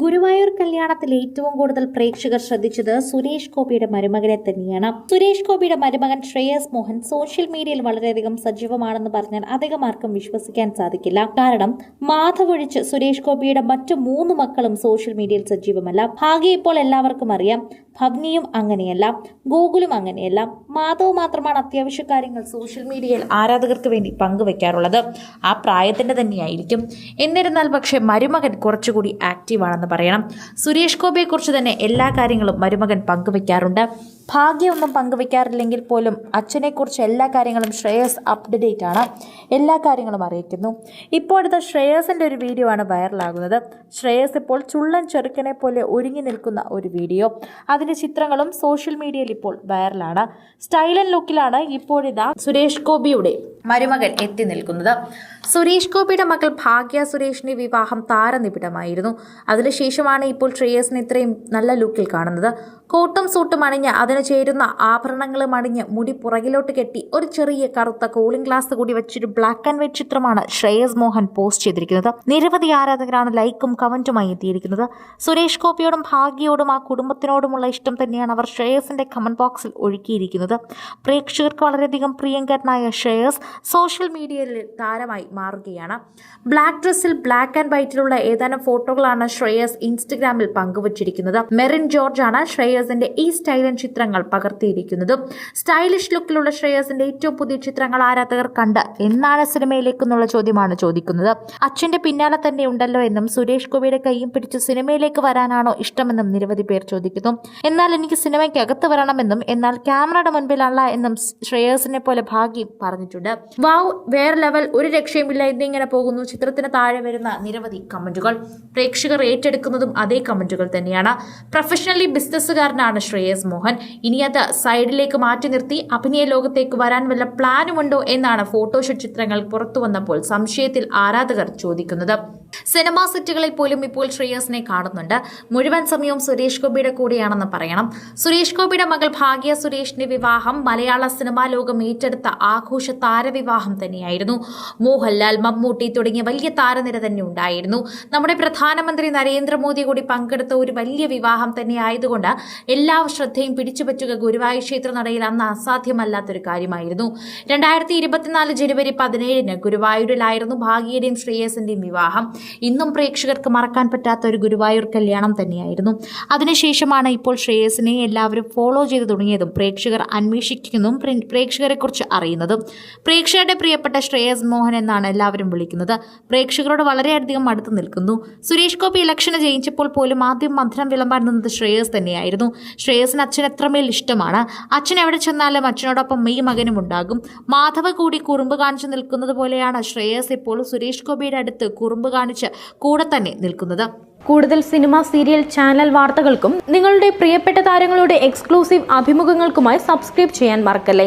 ഗുരുവായൂർ കല്യാണത്തിൽ ഏറ്റവും കൂടുതൽ പ്രേക്ഷകർ ശ്രദ്ധിച്ചത് സുരേഷ് ഗോപിയുടെ മരുമകനെ തന്നെയാണ്. സുരേഷ് ഗോപിയുടെ മരുമകൻ ശ്രേയസ് മോഹൻ സോഷ്യൽ മീഡിയയിൽ വളരെയധികം സജീവമാണെന്ന് പറഞ്ഞാൽ അധികം ആർക്കും വിശ്വസിക്കാൻ സാധിക്കില്ല. കാരണം മാധവ് ഒഴിച്ച് സുരേഷ് ഗോപിയുടെ മറ്റു മൂന്ന് മക്കളും സോഷ്യൽ മീഡിയയിൽ സജീവമല്ല. ഭാഗ്യ ഇപ്പോൾ എല്ലാവർക്കും അറിയാം ഭവ്നിയും അങ്ങനെയല്ല ഗൂഗിളും അങ്ങനെയല്ല. മാധവ് മാത്രമാണ് അത്യാവശ്യ കാര്യങ്ങൾ സോഷ്യൽ മീഡിയയിൽ ആരാധകർക്ക് വേണ്ടി പങ്കുവെക്കാറുള്ളത്. ആ പ്രായത്തിന്റെ തന്നെയായിരിക്കും. എന്നിരുന്നാൽ പക്ഷേ മരുമകൻ കുറച്ചുകൂടി ആക്റ്റീവാണെന്ന് പറയണം. സുരേഷ് ഗോപിയെക്കുറിച്ച് തന്നെ എല്ലാ കാര്യങ്ങളും മരുമകൻ പങ്കുവെക്കാറുണ്ട്. ഭാഗ്യമൊന്നും പങ്കുവെക്കാറില്ലെങ്കിൽ പോലും അച്ഛനെക്കുറിച്ച് എല്ലാ കാര്യങ്ങളും ശ്രേയസ് അപ്ഡേറ്റ് ആണ്. എല്ലാ കാര്യങ്ങളും അറിയിക്കുന്നു. ഇപ്പോഴത്തെ ശ്രേയസിന്റെ ഒരു വീഡിയോ ആണ് വൈറലാകുന്നത് ശ്രേയസ് ഇപ്പോൾ ചുള്ളൻ ചെറുക്കനെ പോലെ ഒരുങ്ങി നിൽക്കുന്ന ഒരു വീഡിയോ അതിന്റെ ചിത്രങ്ങളും സോഷ്യൽ മീഡിയയിൽ ഇപ്പോൾ വൈറലാണ് സ്റ്റൈലൻ ലുക്കിലാണ് ഇപ്പോഴിതാ സുരേഷ് ഗോപിയുടെ മരുമകൻ എത്തി നിൽക്കുന്നത്. സുരേഷ് ഗോപിയുടെ മകൾ ഭാഗ്യ സുരേഷിന്റെ വിവാഹം താരനിബിഡമായിരുന്നു. അതിനുശേഷമാണ് ഇപ്പോൾ ശ്രേയസിന് ഇത്രയും നല്ല ലുക്കിൽ കാണുന്നത്. കോട്ടും സൂട്ടും അണിഞ്ഞ് അതിന് ചേരുന്ന ആഭരണങ്ങളും അണിഞ്ഞ് മുടി പുറകിലോട്ട് കെട്ടി ഒരു ചെറിയ കറുത്ത കൂളിംഗ് ഗ്ലാസ് കൂടി വെച്ചൊരു ബ്ലാക്ക് ആൻഡ് വൈറ്റ് ചിത്രമാണ് ശ്രേയസ് മോഹൻ പോസ്റ്റ് ചെയ്തിരിക്കുന്നത്. നിരവധി ആരാധകരാണ് ലൈക്കും കമന്റുമായി എത്തിയിരിക്കുന്നത്. സുരേഷ് ഗോപിയോടും ഭാഗ്യയോടും ആ കുടുംബത്തിനോടുമുള്ള ഇഷ്ടം തന്നെയാണ് അവർ ശ്രേയസിന്റെ കമന്റ് ബോക്സിൽ ഒഴുക്കിയിരിക്കുന്നത്. പ്രേക്ഷകർക്ക് വളരെയധികം പ്രിയങ്കരനായ ശ്രേയസ് സോഷ്യൽ മീഡിയയിൽ താരമായി മാറുകയാണ്. ബ്ലാക്ക് ഡ്രസ്സിൽ ബ്ലാക്ക് ആൻഡ് വൈറ്റിലുള്ള ഏതാനും ഫോട്ടോകളാണ് ശ്രേയസ് ഇൻസ്റ്റഗ്രാമിൽ പങ്കുവച്ചിരിക്കുന്നത്. മെറിൻ ജോർജ് ആണ് ശ്രേയസിന്റെ ഈ സ്റ്റൈലൻ ചിത്രങ്ങൾ പകർത്തിയിരിക്കുന്നത് സ്റ്റൈലിഷ് ലുക്കിലുള്ള ശ്രേയസിന്റെ ഏറ്റവും പുതിയ ചിത്രങ്ങൾ ആരാധകർ കണ്ട് എന്നാണ് സിനിമയിലേക്കെന്നുള്ള ചോദ്യമാണ് ചോദിക്കുന്നത്. അച്ഛന്റെ പിന്നാലെ തന്നെ ഉണ്ടല്ലോ എന്നും സുരേഷ് ഗോപിയുടെ കൈയും പിടിച്ച് സിനിമയിലേക്ക് വരാനാണോ ഇഷ്ടമെന്നും നിരവധി പേർ ചോദിക്കുന്നു. എന്നാൽ എനിക്ക് സിനിമയ്ക്ക് അകത്ത് വരണമെന്നും എന്നാൽ ക്യാമറയുടെ മുൻപിലല്ല എന്നും ശ്രേയസിനെ പോലെ ഭാഗ്യം പറഞ്ഞിട്ടുണ്ട്. വാവ് വേറെ ലെവൽ ഒരു രക്ഷയുമില്ല എന്നിങ്ങനെ പോകുന്നു ചിത്രത്തിന് താഴെ വരുന്ന നിരവധി കമന്റുകൾ. പ്രേക്ഷകർ ഏറ്റെടുക്കുന്നതും അതേ കമന്റുകൾ തന്നെയാണ്. പ്രൊഫഷണലി ബിസിനസ്സുകാരനാണ് ശ്രേയസ് മോഹൻ. ഇനി അത് സൈഡിലേക്ക് മാറ്റി നിർത്തി അഭിനയ ലോകത്തേക്ക് വരാൻ വല്ല പ്ലാനുമുണ്ടോ എന്നാണ് ഫോട്ടോഷൂട്ട് ചിത്രങ്ങൾ പുറത്തു വന്നപ്പോൾ സംശയത്തിൽ ആരാധകർ ചോദിക്കുന്നത്. സിനിമാ സെറ്റുകളിൽ പോലും ഇപ്പോൾ ശ്രേയസിനെ കാണുന്നുണ്ട്. മുഴുവൻ സമയവും സുരേഷ് ഗോപിയുടെ കൂടെയാണെന്ന് പറയണം. സുരേഷ് ഗോപിയുടെ മകൾ ഭാഗ്യ സുരേഷിന്റെ വിവാഹം മലയാള സിനിമാ ലോകം ഏറ്റെടുത്ത ആഘോഷ താരവിവാഹം തന്നെയായിരുന്നു. മോഹൻലാൽ മമ്മൂട്ടി തുടങ്ങിയ വലിയ താരനിര തന്നെ ഉണ്ടായിരുന്നു. നമ്മുടെ പ്രധാനമന്ത്രി നരേന്ദ്രമോദി കൂടി പങ്കെടുത്ത ഒരു വലിയ വിവാഹം തന്നെ ആയതുകൊണ്ട് എല്ലാ ശ്രദ്ധയും പിടിച്ചുപറ്റുക ഗുരുവായൂർ ക്ഷേത്ര നടയിൽ അന്ന് അസാധ്യമല്ലാത്തൊരു കാര്യമായിരുന്നു. രണ്ടായിരത്തി ഇരുപത്തിനാല് ജനുവരി പതിനേഴിന് ഗുരുവായൂരിലായിരുന്നു ഭാഗ്യയുടെയും ശ്രേയസിന്റെയും വിവാഹം. ഇന്നും പ്രേക്ഷകർക്ക് മറക്കാൻ പറ്റാത്ത ഒരു ഗുരുവായൂർ കല്യാണം തന്നെയായിരുന്നു. അതിനുശേഷമാണ് ഇപ്പോൾ ശ്രേയസിനെ എല്ലാവരും ഫോളോ ചെയ്തു തുടങ്ങിയതും പ്രേക്ഷകർ അന്വേഷിക്കുന്നതും പ്രെ- പ്രേക്ഷകരെക്കുറിച്ച് അറിയുന്നതും. പ്രേക്ഷകരുടെ പ്രിയപ്പെട്ട ശ്രേയസ് മോഹൻ എന്നാണ് എല്ലാവരും വിളിക്കുന്നത്. പ്രേക്ഷകരോട് വളരെയധികം അടുത്ത് നിൽക്കുന്നു. സുരേഷ് ഗോപി ഇലക്ഷന് ജയിച്ചപ്പോൾ പോലും ആദ്യം മധുരം വിളമ്പാൻ നിന്നത് ശ്രേയസ് തന്നെയായിരുന്നു. ശ്രേയസിന് അച്ഛൻ എത്രമേൽ ഇഷ്ടമാണ്? അച്ഛൻ എവിടെ ചെന്നാലും അച്ഛനോടൊപ്പം മെയ് മകനും ഉണ്ടാകും. മാധവ കൂടി കുറുമ്പ് കാണിച്ചു നിൽക്കുന്നത് പോലെയാണ് ശ്രേയസ് ഇപ്പോൾ സുരേഷ് ഗോപിയുടെ അടുത്ത് കുറുമ്പ് കാണിച്ച് കൂടെ തന്നെ നിൽക്കുന്നത്. കൂടുതൽ സിനിമ സീരിയൽ ചാനൽ വാർത്തകൾക്കും നിങ്ങളുടെ പ്രിയപ്പെട്ട താരങ്ങളുടെ എക്സ്ക്ലൂസീവ് അഭിമുഖങ്ങൾക്കുമായി സബ്സ്ക്രൈബ് ചെയ്യാൻ മറക്കല്ലേ?